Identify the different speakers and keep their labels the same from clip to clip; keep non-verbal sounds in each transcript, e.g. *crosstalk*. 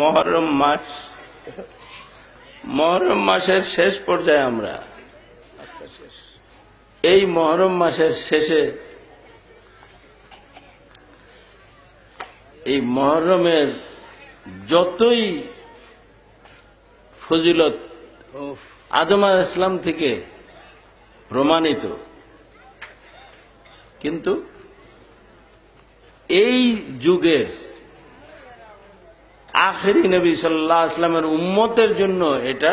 Speaker 1: মহরম মাস। মহরম মাসের শেষ পর্যায়ে আমরা এই মহরম মাসের শেষে এই মহরমের যতই ফজিলত আদম আল ইসলাম থেকে প্রমাণিত কিন্তু এই যুগের আখেরি নবী সাল্লাহ আসলামের উম্মতের জন্য এটা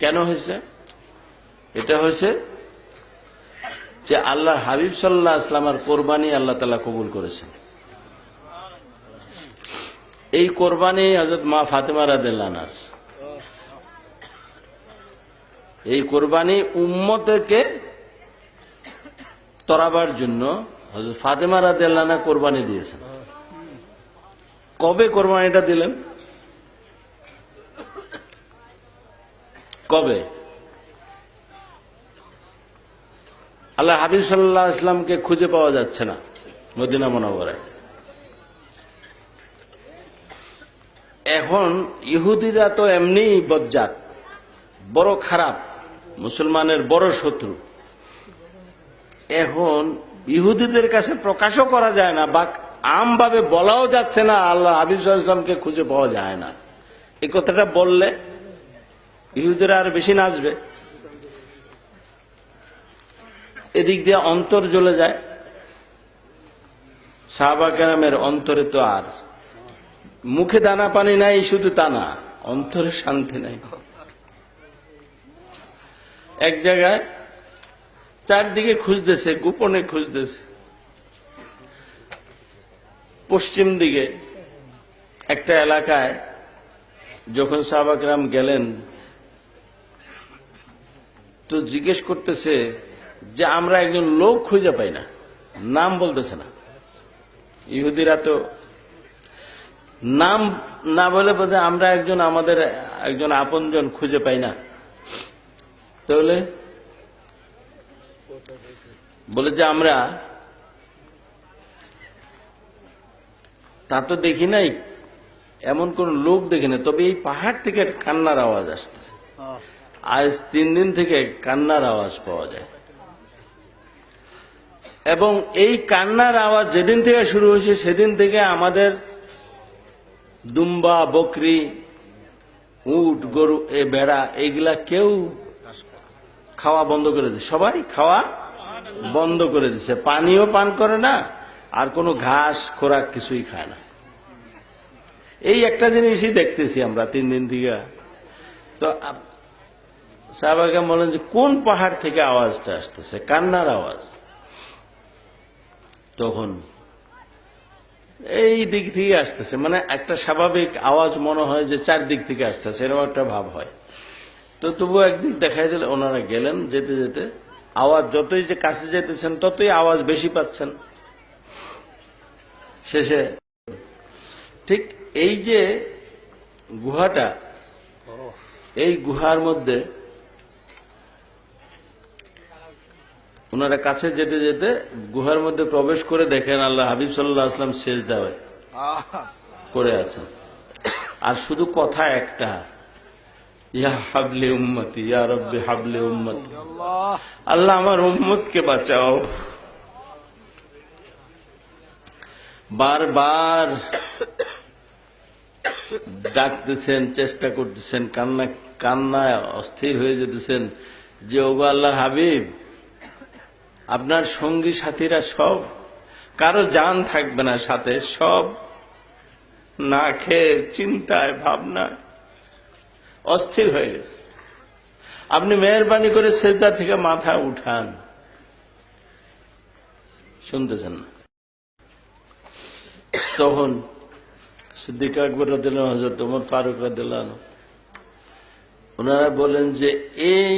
Speaker 1: কেন হয়েছে? এটা হয়েছে যে আল্লাহ হাবিব সাল্লাহ আসলামের কোরবানি আল্লাহ তালা কবুল করেছেন। এই কোরবানি হজরত মা ফাতেমা রাদিল্লানার এই কোরবানি উম্মতকে তরাবার জন্য হজরত ফাতেমা রাদিল্লানা কোরবানি দিয়েছেন। কবে কোরবানিটা দিলেন? কবে? আল্লাহ হাবিব সাল্লাহ ইসলামকে খুঁজে পাওয়া যাচ্ছে না মদিনা মনোবরায়। এখন ইহুদিরা তো এমনি বজ্জাত, বড় খারাপ, মুসলমানের বড় শত্রু। এখন ইহুদিদের কাছে প্রকাশও করা যায় না বা আমভাবে বলাও যাচ্ছে না, আল্লাহ হাবিব ইসলামকে খুঁজে পাওয়া যায় না। এই কথাটা বললে ইহুদিরা আর বেশি নাচবে। এদিক দিয়ে অন্তর জ্বলে যায়। সাহাবা কেরামের অন্তরে তো আর মুখে দানা পানি নাই, শুধু তা না, অন্তরে শান্তি নাই। এক জায়গায় চারদিকে খুঁজতেছে, গোপনে খুঁজতেছে। পশ্চিম দিকে একটা এলাকায় যখন সাহাবাকরাম গেলেন, তো জিজ্ঞেস করতেছে যে আমরা একজন লোক খুঁজে পাই না, নাম বলতেছে না। ইহুদিরা তো নাম না বলে বোধ আমরা একজন আমাদের একজন আপনজন খুঁজে পাই না। তাহলে বলে যে আমরা তা তো দেখি নাই। এমন কোন লোক দেখি না তবে এই পাহাড় থেকে কান্নার আওয়াজ আসতেছে। আজ তিন দিন থেকে কান্নার আওয়াজ পাওয়া যায়। এবং এই কান্নার আওয়াজ যেদিন থেকে শুরু হয়েছে, সেদিন থেকে আমাদের দুম্বা, বকরি, উট, গরু, এ বেড়া, এইগুলা কেউ খাওয়া বন্ধ করে দিচ্ছে সবাই খাওয়া বন্ধ করে দিচ্ছে পানিও পান করে না। আর কোনো ঘাস, খোরাক কিছুই খায় না। এই একটা জিনিসই দেখতেছি আমরা তিন দিন থেকে। তো সাহবাকে বলেন যে, কোন পাহাড় থেকে আওয়াজটা আসতেছে? কান্নার আওয়াজ। তখন এই দিক থেকে আসতেছে। মানে একটা স্বাভাবিক আওয়াজ মনে হয় যে চারদিক থেকে আসতেছে, এরকম একটা ভাব হয়। তো তবু একদিক দেখাই দিলে ওনারা গেলেন যেতে যেতে। আওয়াজ যতই যে কাছে যেতেছেন, ততই আওয়াজ বেশি পাচ্ছেন। শেষে। ঠিক এই যে গুহাটা এই গুহার মধ্যে ওনারা কাছে যেতে যেতে গুহার মধ্যে প্রবেশ করে দেখেন আল্লাহ হাবিব সাল্লাহ আসলাম শেষ দেওয়া করে আছেন। আর শুধু কথা একটা ইয়া হাবলে উম্মতি ইয়া রব্বে হাবলে উম্মতি। আল্লাহ আমার উম্মতকে বাঁচাও। বারবার ডাকতেছেন, চেষ্টা করতেছেন, কান্না, কান্নায় অস্থির হয়ে যেতেছেন যে, ওগো আল্লাহ হাবিব, আপনার সঙ্গী, সাথীরা সব, কারও জান থাকবে না সাথে, সব না খেয়ে চিন্তায়, ভাবনায় অস্থির হয়ে গেছে। আপনি মেহরবানি করে সেজদা থেকে মাথা উঠান। শুনতেছেন না। তখন সিদ্দিক আকবর রাদিল্লাহ হজরত ওমর ফারুক রাদিল্লাহ ওনারা বলেন যে এই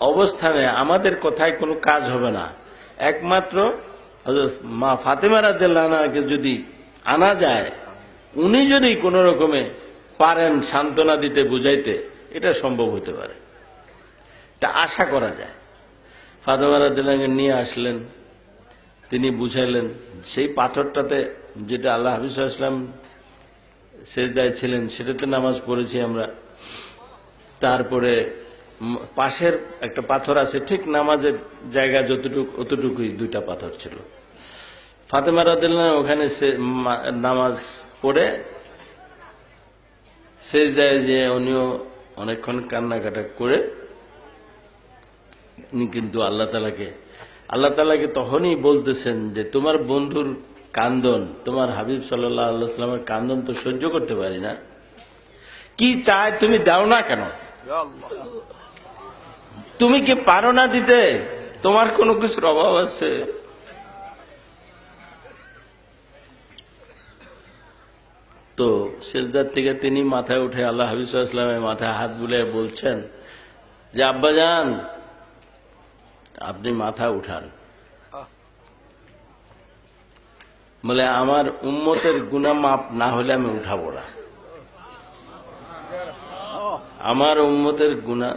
Speaker 1: অবস্থানে আমাদের কথায় কোনো কাজ হবে না। একমাত্র মা ফাতেমা রাদিল্লাহকে যদি আনা যায়, উনি যদি কোনো রকমে পারেন সান্ত্বনা দিতে, বুঝাইতে, এটা সম্ভব হতে পারে। এটা আশা করা যায়। ফাতেমা রাদিল্লাহকে নিয়ে আসলেন, তিনি বুঝাইলেন, সেই পাথরটাতে যেটা আল্লাহ হাফিজ ইসলাম সেজদায় ছিলেন, সেটাতে নামাজ পড়েছি আমরা। তারপরে পাশের একটা পাথর আছে, ঠিক নামাজের জায়গা যতটুকু, অতটুকুই দুইটা পাথর ছিল। ফাতেমা রাদিল্লাহ ওখানে সে নামাজ পড়ে। শেষ দেয় যে উনিও অনেকক্ষণ কান্নাকাটা করে কিন্তু আল্লাহ তালাকে আল্লাহ তালাকে তখনই বলতেছেন যে তোমার বন্ধুর কান্দন, তোমার হাবিব সাল্লাহ আল্লাহামের কান্দন তো সহ্য করতে পারি না। কি চায় তুমি দাও না কেন? তুমি কি পারো না দিতে? তোমার কোনো কিছুর অভাব আছে। তো শেষদার থেকে তিনি মাথায় উঠে আল্লাহ হাবিব ইসলামের মাথায় হাত বুলে বলছেন, যে আব্বাজান, আপনি মাথা উঠান। বলে, আমার উম্মতের গুণা মাপ না হলে আমি উঠাবো না। আমার উম্মতের গুণা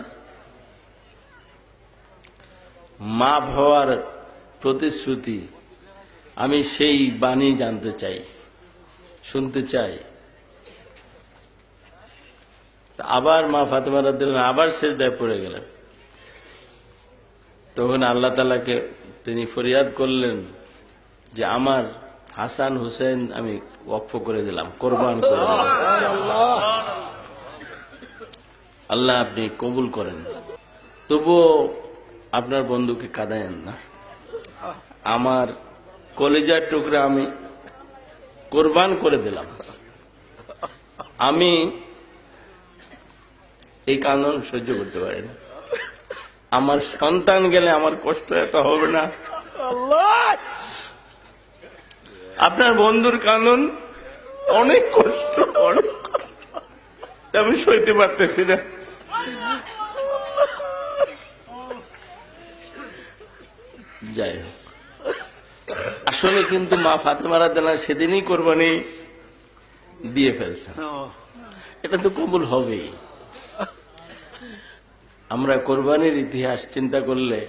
Speaker 1: মাপ হওয়ার প্রতিশ্রুতি আমি সেই বাণী জানতে চাই, শুনতে চাই। আবার মা ফাতেমা রাদিল্লাহ আবার শেষ দায় পড়ে গেলেন। তখন আল্লাহ তালাকে তিনি ফরিয়াদ করলেন যে, আমার হাসান হুসেন আমি ওয়াকফ করে দিলাম, কোরবান আল্লাহ আপনি কবুল করেন। তবুও আপনার বন্ধুকে কাঁদায়েন না। আমার কলেজার টুকরা আমি কোরবান করে দিলাম। আমি এই কান্দন সহ্য করতে পারি না। আমার সন্তান গেলে আমার কষ্ট এত হবে না। আপনার বন্ধুর কান্দন অনেক কষ্ট অনেক আমি সইতে পারতেছি না। যাই হোক। আসলে কিন্তু মা ফাতেমা রাদিয়াল্লাহু আনহা সেদিনই কোরবানি দিয়ে ফেলছেন এটা তো কবুল হবেই। আমরা কোরবানির ইতিহাস চিন্তা করলে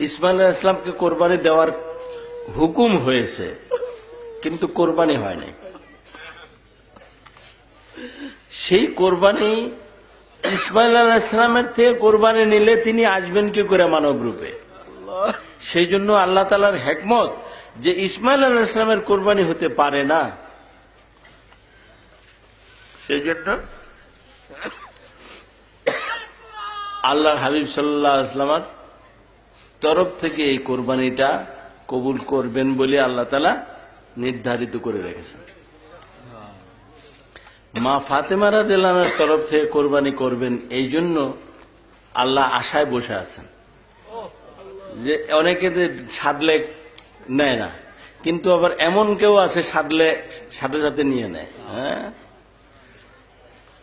Speaker 1: ইসমাইল ইসলামকে কোরবানি দেওয়ার হুকুম হয়েছে, কিন্তু কোরবানি হয় নাই সেই কোরবানি ইসমাইল আলাহ ইসলামের থেকে কোরবানি নিলে তিনি আসবেন কি করে মানব রূপে? সেই জন্য আল্লাহ তালার হেকমত যে ইসমাইল আলাহ ইসলামের কোরবানি হতে পারে না। সেই জন্য আল্লাহর হাবিব সাল্লাহ ইসলামার তরফ থেকে এই কোরবানিটা কবুল করবেন বলে আল্লাহ তালা নির্ধারিত করে রেখেছেন। মা ফাতেমারা জেলানার তরফ থেকে কোরবানি করবেন, এই জন্য আল্লাহ আশায় বসে আছেন। যে অনেকে যে সাদলে নেয় না, কিন্তু আবার এমন কেউ আছে সাদলে সাথে সাথে নিয়ে নেয় হ্যাঁ?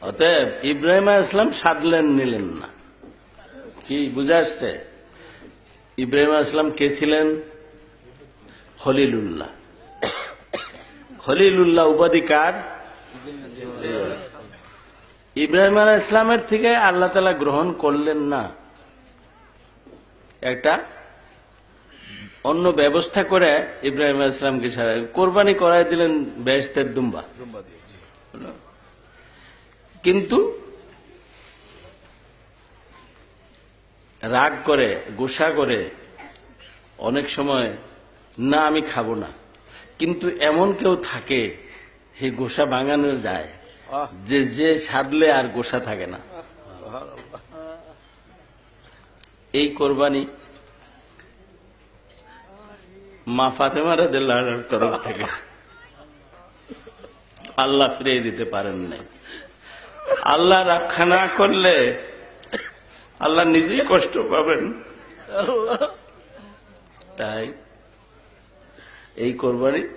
Speaker 1: অতএব ইব্রাহিম ইসলাম সাদলেন নিলেন না। কি, বুঝে আসছে? ইব্রাহিম ইসলাম কে ছিলেন? খলিলুল্লাহ। খলিলুল্লাহ উপাধি কার? ইব্রাহিম আলাহ ইসলামের থেকে আল্লাহ তালা গ্রহণ করলেন না। একটা অন্য ব্যবস্থা করে ইব্রাহিম আলাহ ইসলামকে সারা কোরবানি করাই দিলেন বেহেস্তের দুম্বা। কিন্তু রাগ করে, গোসা করে অনেক সময় না আমি খাব না। কিন্তু এমন কেউ থাকে সে গোসা ভাঙানো যায়। যে যে সাধলে আর গোসা থাকে না। এই কোরবানি মা ফাতেমারা দিল্লাহর তরফ থেকে। আল্লাহ ফিরিয়ে দিতে পারেন নাই। আল্লাহ রক্ষা না করলে আল্লাহ নিজেই কষ্ট পাবেন। তাই এই কোরবানি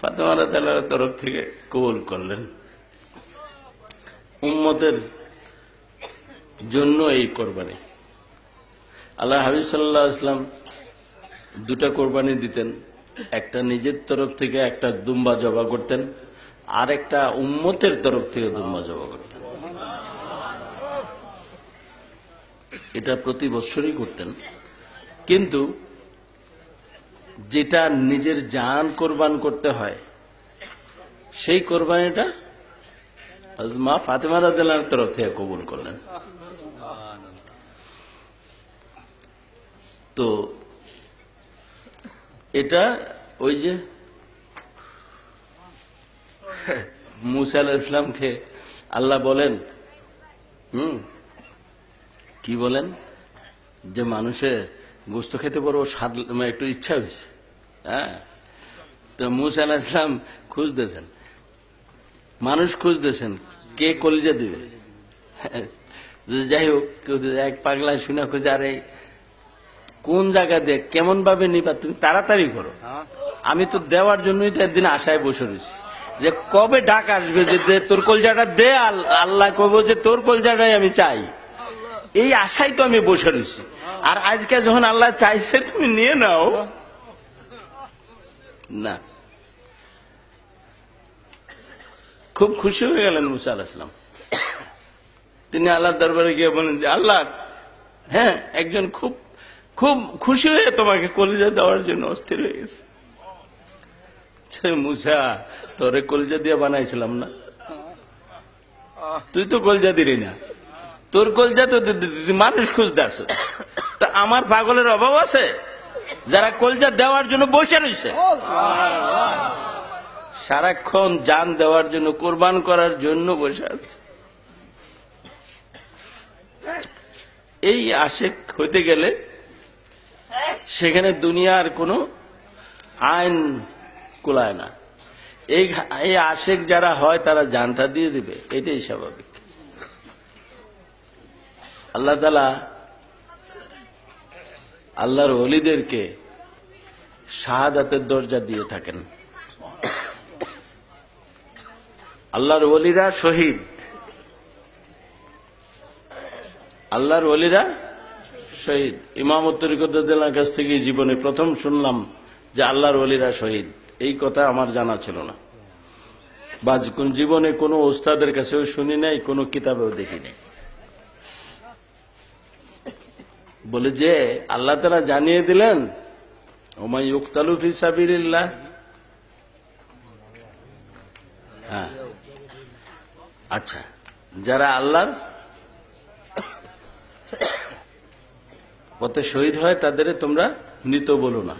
Speaker 1: ফাতেমারা তালার তরফ থেকে কবুল করলেন। উম্মতের জন্য এই কোরবানি। আল্লাহ হাবিব সাল্লাহ ইসলাম দুটা কোরবানি দিতেন, একটা নিজের তরফ থেকে, একটা দুম্বা জবা করতেন আর একটা উম্মতের তরফ থেকে দুম্বা জবা করতেন। এটা প্রতি বছরই করতেন। কিন্তু যেটা নিজের জান কোরবান করতে হয়। সেই কোরবানিটা মা ফাতেমা আনহার তরফ থেকে কবুল করলেন। তো এটা ওই যে মুসা আলাহ ইসলামকে আল্লাহ বলেন, হুম, কি বলেন? যে মানুষের গোস্ত খেতে বড় স্বাদ মানে একটু ইচ্ছা হয়েছে। হ্যাঁ? তো মুসা আলাহ ইসলাম খুঁজতেছেন মানুষ খুঁজতেছেন কে কলিজা দিবে? যাই হোক, কেউ এক পাগলায় শুনে খুঁজে, আরে কোন জায়গা দিয়ে কেমন ভাবে নিবা, তুমি তাড়াতাড়ি করো। আমি তো দেওয়ার জন্যই তো একদিন আশায় বসে রয়েছি। যে কবে ডাক আসবে যে তোর কলজাটা দে আল্লাহ কবে যে তোর কলজাটাই আমি চাই। এই আশাই তো আমি বসে রয়েছি। আর আজকে যখন আল্লাহ চাইছে, তুমি নিয়ে নাও। না। খুব খুশি হয়ে গেলেন মুসা আল ইসলাম তিনি আল্লাহ দরবারে গিয়ে বলেন যে, আল্লাহ হ্যাঁ একজন খুব খুব খুশি হয়ে তোমাকে কলিজা দেওয়ার জন্য অস্থির হয়ে গেছে। মুসা, তোরে কলিজা দিয়ে বানাইছিলাম না। তুই তো কলজা দিলি না। তোর কলজা তো মানুষ খুঁজতে আসে *coughs* তা আমার পাগলের অভাব আছে? যারা কলজা দেওয়ার জন্য বসে রয়েছে। সারাক্ষণ জান দেওয়ার জন্য কোরবান করার জন্য বসে আছে। এই আশেক হইতে গেলে সেখানে দুনিয়ার কোনো আইন কুলায় না। এই এই আশেক যারা হয় তারা জানটা দিয়ে দিবে। এটাই স্বাভাবিক। আল্লাহ তালা আল্লাহর অলিদেরকে শাহাদাতের দরজা দিয়ে থাকেন। আল্লাহর অলিরা শহীদ। আল্লাহর অলিরা শহীদ। ইমাম উত্তরিকদ্দার কাছ থেকে জীবনে প্রথম শুনলাম যে আল্লাহর অলিরা শহীদ। এই কথা আমার জানা ছিল না। বা জীবনে কোনো ওস্তাদের কাছেও শুনি নাই, কোনো কিতাবেও দেখি নাই। বলে যে আল্লাহ তারা জানিয়ে দিলেন ওমাই উক্তালুফ হিসাব হ্যাঁ। আচ্ছা যারা আল্লাহর পথে শহীদ হয় তাদের তোমরা মৃত বলো না।